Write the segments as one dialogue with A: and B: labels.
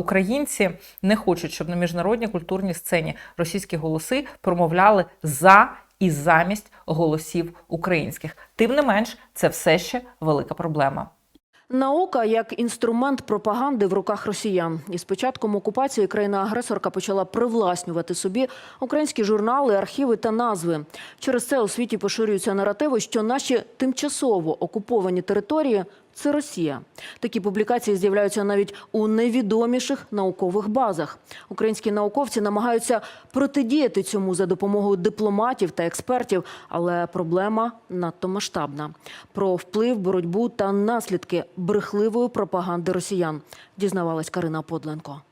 A: Українці не хочуть, щоб на міжнародній культурній сцені російські голоси промовляли за і замість голосів українських. Тим не менш, це все ще велика проблема.
B: Наука як інструмент пропаганди в руках росіян. І з початком окупації країна-агресорка почала привласнювати собі українські журнали, архіви та назви. Через це у світі поширюються наративи, що наші тимчасово окуповані території це Росія. Такі публікації з'являються навіть у невідоміших наукових базах. Українські науковці намагаються протидіяти цьому за допомогою дипломатів та експертів, але проблема надто масштабна. Про вплив, боротьбу та наслідки брехливої пропаганди росіян дізнавалась Карина Подленко.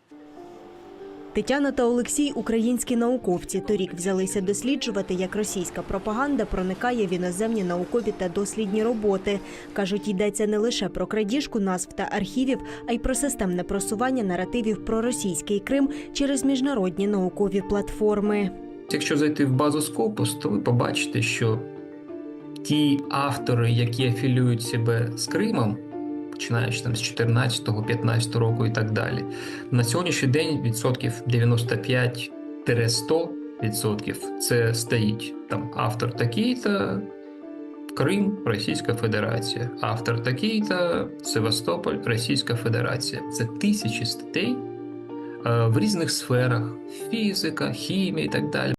C: Тетяна та Олексій, українські науковці, торік взялися досліджувати, як російська пропаганда проникає в іноземні наукові та дослідні роботи. кажуть, йдеться не лише про крадіжку назв та архівів, а й про системне просування наративів про російський Крим через міжнародні наукові платформи.
D: Якщо зайти в базу Scopus, то ви побачите, що ті автори, які афілюють себе з Кримом, починаючи там з 14-15 року і так далі, на сьогоднішній день відсотків 95-100 відсотків це стоїть там автор такий-то. Крим Російська Федерація, автор такий-то Севастополь, Російська Федерація. Це тисячі статей е, в різних сферах: фізика, хімія і так далі.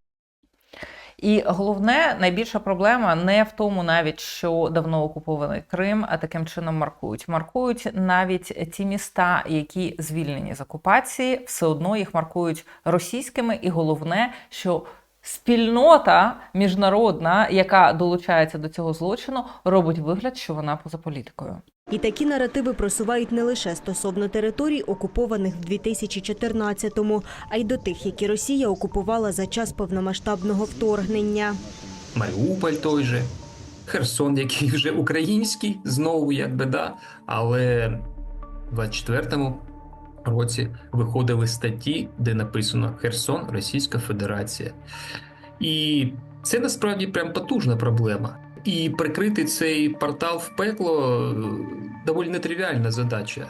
A: І головне, найбільша проблема не в тому, навіть що давно окупований Крим, а таким чином маркують. Маркують навіть ті міста, які звільнені з окупації, все одно їх маркують російськими. І головне, що спільнота міжнародна, яка долучається до цього злочину, робить вигляд, що вона поза політикою.
C: І такі наративи просувають не лише стосовно територій, окупованих в 2014-му, а й до тих, які Росія окупувала за час повномасштабного вторгнення.
D: Маріуполь той же, Херсон, який вже український, знову якби да. Але в 24-му році виходили статті, де написано Херсон, Російська Федерація. І це насправді прям потужна проблема. І прикрити цей портал в пекло е, доволі нетривіальна задача.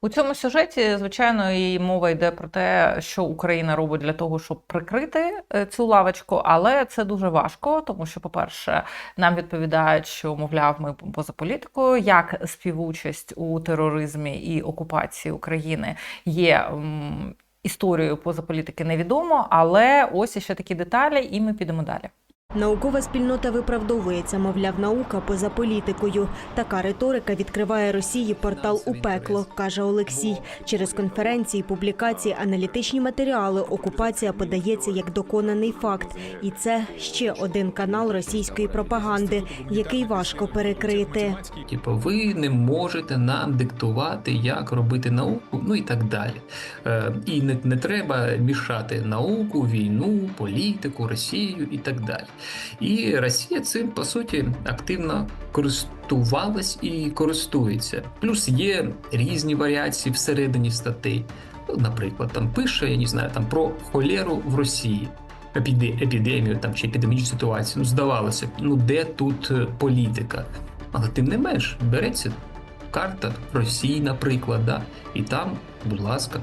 A: У цьому сюжеті, звичайно, і мова йде про те, що Україна робить для того, щоб прикрити е, цю лавочку, але це дуже важко, тому що, по-перше, нам відповідають, що мовляв, ми поза політикою, як співучасть у тероризмі і окупації України є. м, Історією поза політики невідомо, але ось іще такі деталі, і ми підемо далі.
C: Наукова спільнота виправдовується, мовляв, наука поза політикою. Така риторика відкриває Росії портал у пекло, каже Олексій. Через конференції, публікації, аналітичні матеріали окупація подається як доконаний факт. І це ще один канал російської пропаганди, який важко перекрити.
D: Типу, ви не можете нам диктувати, як робити науку, ну і так далі. Е, і не, не треба мішати науку, війну, політику, Росію і так далі. І Росія цим по суті активно користувалась і користується. Плюс є різні варіації всередині статей. Ну, наприклад, там пише, я не знаю, там про холеру в Росії. Епідемію там чи епідемічну ситуацію. Ну, здавалося б, ну де тут е, політика? Але тим не менш, береться карта Росії, наприклад, да, і там, будь ласка,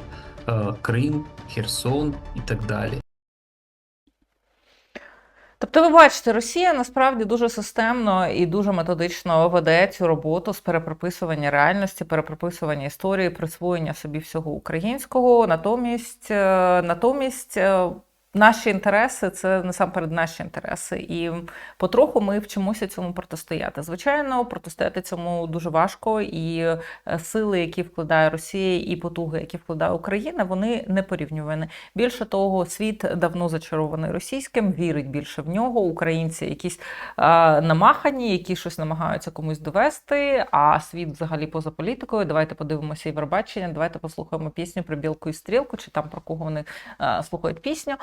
D: е, Крим, Херсон і так далі.
A: Тобто, ви бачите, Росія насправді дуже системно і дуже методично веде цю роботу з перепрописування реальності, перепрописування історії, присвоєння собі всього українського. Натомість, е, натомість. Наші інтереси це насамперед наші інтереси, і потроху ми вчимося цьому протистояти. Звичайно, протистояти цьому дуже важко, і е, сили, які вкладає Росія, і потуги, які вкладає Україна, вони не порівнювані. Більше того, світ давно зачарований російським, вірить більше в нього. Українці якісь е, намахані, які щось намагаються комусь довести. А світ взагалі поза політикою. Давайте подивимося Євробачення, давайте послухаємо пісню про білку і стрілку, чи там про кого вони е, слухають пісню.